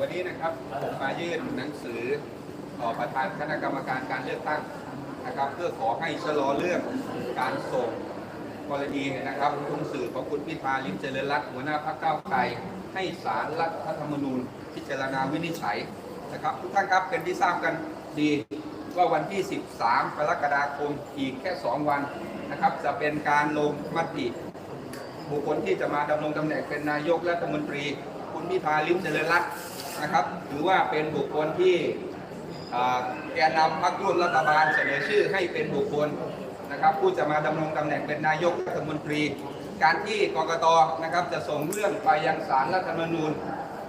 วันนี้นะครับผมมายื่นหนังสือต่อประธานคณะกรรมการการเลือกตั้งนะครับเพื่อขอให้ชะลอเรื่องการส่งกรณีนะครับทุงสื่อของคุณพิธาลิมเจริญรัตน์หัวหน้าพรรคก้าวไกลให้ศาลรัฐธรรมนูญ พิจารณาวินิจฉัยนะครับ ทุกท่านครับเป็นที่ทราบกันดีว่าวันที่ 13 กรกฎาคมอีกแค่ 2 วันนะครับ จะเป็นการลงมติบุคคลที่จะมาดำรงตำแหน่งเป็นนายกรัฐมนตรี คุณพิธาลิมเจริญรัตน์ นะครับ ถือว่าเป็นบุคคลที่แกนนำพรรคร่วมรัฐบาลเสนอชื่อให้เป็นบุคคลนะครับ ผู้จะมาดำรงตำแหน่งเป็นนายกรัฐมนตรี การที่กกตนะครับจะส่งเรื่องไปยังศาลรัฐธรรมนูญ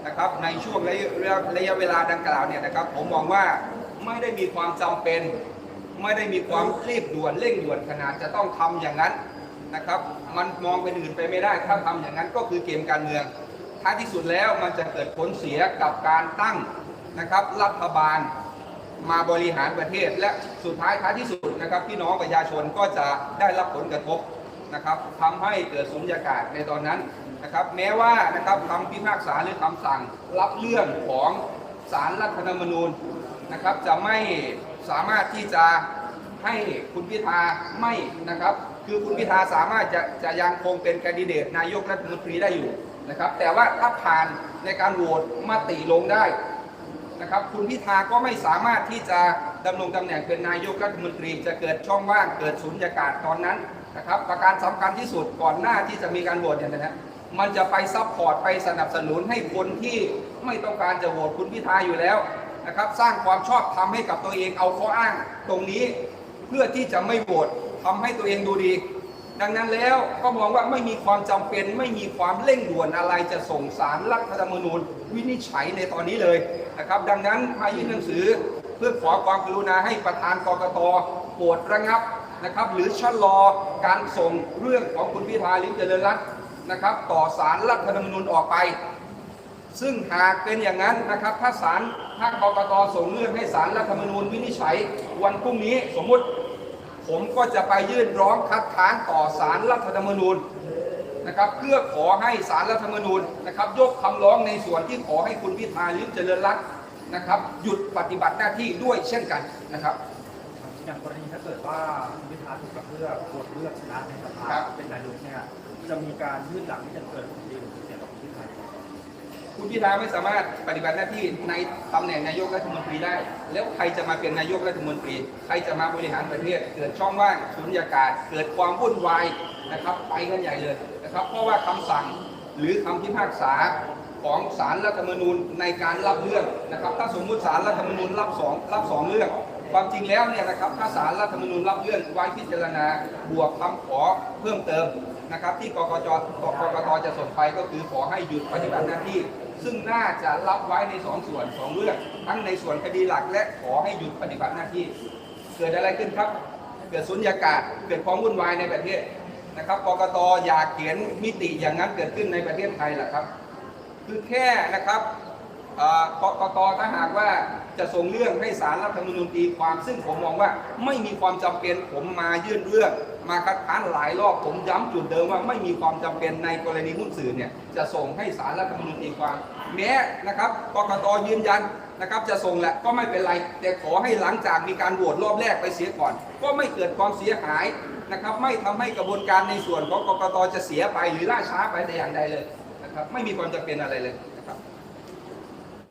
นะครับในช่วงระยะระยะเวลาดังกล่าวเนี่ยนะครับ ผมมองว่าไม่ได้มีความจำเป็น ไม่ได้มีความรีบด่วนเร่งด่วนขนาดจะต้องทำอย่างนั้นนะครับ มันมองเป็นอื่นไปไม่ได้ถ้าทำอย่างนั้นก็คือเกมการเมือง ท้ายที่สุดแล้วมันจะเกิดผลเสียกับการตั้งนะครับรัฐบาลมาบริหารประเทศ และสุดท้ายท้ายที่สุดนะครับพี่น้องประชาชนก็จะได้รับผลกระทบนะครับทำให้เกิดสุญญากาศในตอนนั้นนะครับ แม้ว่านะครับคำพิพากษาหรือคำสั่งรับเรื่องของศาลรัฐธรรมนูญนะครับ จะไม่สามารถที่จะให้คุณพิธาไม่นะครับ คือคุณพิธาสามารถจะจะยังคงเป็นแคนดิเดตนายกรัฐมนตรีได้อยู่ นะครับ แต่ว่าถ้าผ่านในการโหวตมติลงได้นะครับ คุณพิธาก็ไม่สามารถที่จะดำรงตำแหน่งเป็นนายกรัฐมนตรี จะเกิดช่องว่างเกิดสุญญากาศตอนนั้นนะครับ ประการสำคัญที่สุดก่อนหน้าที่จะมีการโหวตเนี่ยนะฮะมันจะไปซัพพอร์ตไปสนับสนุนให้คนที่ไม่ต้องการจะโหวตคุณพิธาอยู่แล้วนะครับสร้างความชอบธรรมให้กับตัวเองเอาข้ออ้างตรงนี้ เพื่อที่จะไม่โหวตทำให้ตัวเองดูดี ดังนั้นแล้วก็มองว่าไม่มีความจำเป็น ไม่มีความเร่งด่วนอะไรจะส่งสารรัฐธรรมนูญ วินิจฉัยในตอนนี้เลยนะครับ ดังนั้นมายื่นหนังสือเพื่อขอความกรุณาให้ประธานกรกตโปรดระงับนะครับ หรือชะลอการส่งเรื่องของคุณพิธาลิมเจริญรัตน์นะครับ ต่อสารรัฐธรรมนูญออกไป ซึ่งหากเป็นอย่างนั้นนะครับ ถ้าศาลถ้ากรกตส่งเรื่องให้ศาลรัฐธรรมนูญวินิจฉัยวันพรุ่งนี้สมมุติ ผมก็จะไปยื่นร้องคัดค้านต่อศาลรัฐธรรมนูญนะครับเพื่อขอให้ศาลรัฐธรรมนูญนะครับยกคำร้องในส่วนที่ขอให้คุณพิธาลิมเจริญรัตน์นะครับหยุดปฏิบัติหน้าที่ด้วยเช่นกันนะครับอย่างกรณีถ้าเกิดว่าคุณพิธาถูกกระเพื่อโหวตเลือกชนะในสภาครับเป็นนายกเนี่ยจะมีการยื่นหลังที่จะเกิดผลดี คุณพิธาไม่สามารถปฏิบัติหน้าที่ในตำแหน่งนายกรัฐมนตรีได้ แล้วใครจะมาเป็นนายกรัฐมนตรี ใครจะมาบริหารประเทศ เกิดช่องว่างสุญญากาศ เกิดความวุ่นวายนะครับ ไปกันใหญ่เลยนะครับ เพราะว่าคำสั่งหรือคำพิพากษาของศาลรัฐธรรมนูญในการรับเรื่องนะครับ ถ้าสมมุติศาลรัฐธรรมนูญรับสองรับสองเรื่องความจริงแล้วเนี่ยนะครับถ้าศาลรัฐธรรมนูญรับเรื่องไว้พิจารณาบวกคำขอเพิ่มเติมนะครับ ที่กกจกกตจะส่งไปก็คือขอให้หยุดปฏิบัติหน้าที่ ซึ่งน่าจะรับไว้ในสองส่วนสองเรื่องทั้งในส่วนคดีหลักและขอให้หยุดปฏิบัติหน้าที่ เกิดอะไรขึ้นครับ เกิดสุญญากาศเกิดความวุ่นวายในประเทศนะครับกกตอยากเขียนมิติอย่างนั้นเกิดขึ้นในประเทศไทยแหละครับ คือแค่นะครับ กกตถ้าหากว่าจะส่งเรื่องให้สารรัฐธรรมนูญตีความ ซึ่งผมมองว่าไม่มีความจำเป็นผมมายื่นเรื่อง มาคัดค้านหลายรอบผมย้ำจุดเดิมว่าไม่มีความจำเป็นในกรณีหุ้นสื่อเนี่ยจะส่งให้สารรัฐธรรมนูญตีความ แม้นะครับกกตยืนยันนะครับจะส่งแหละก็ไม่เป็นไร แต่ขอให้หลังจากมีการโหวตรอบแรกไปเสียก่อน ก็ไม่เกิดความเสียหายนะครับ ไม่ทำให้กระบวนการในส่วนของกกตจะเสียไปหรือล่าช้าไปแต่อย่างใดเลยนะครับไม่มีความจำเป็นอะไรเลย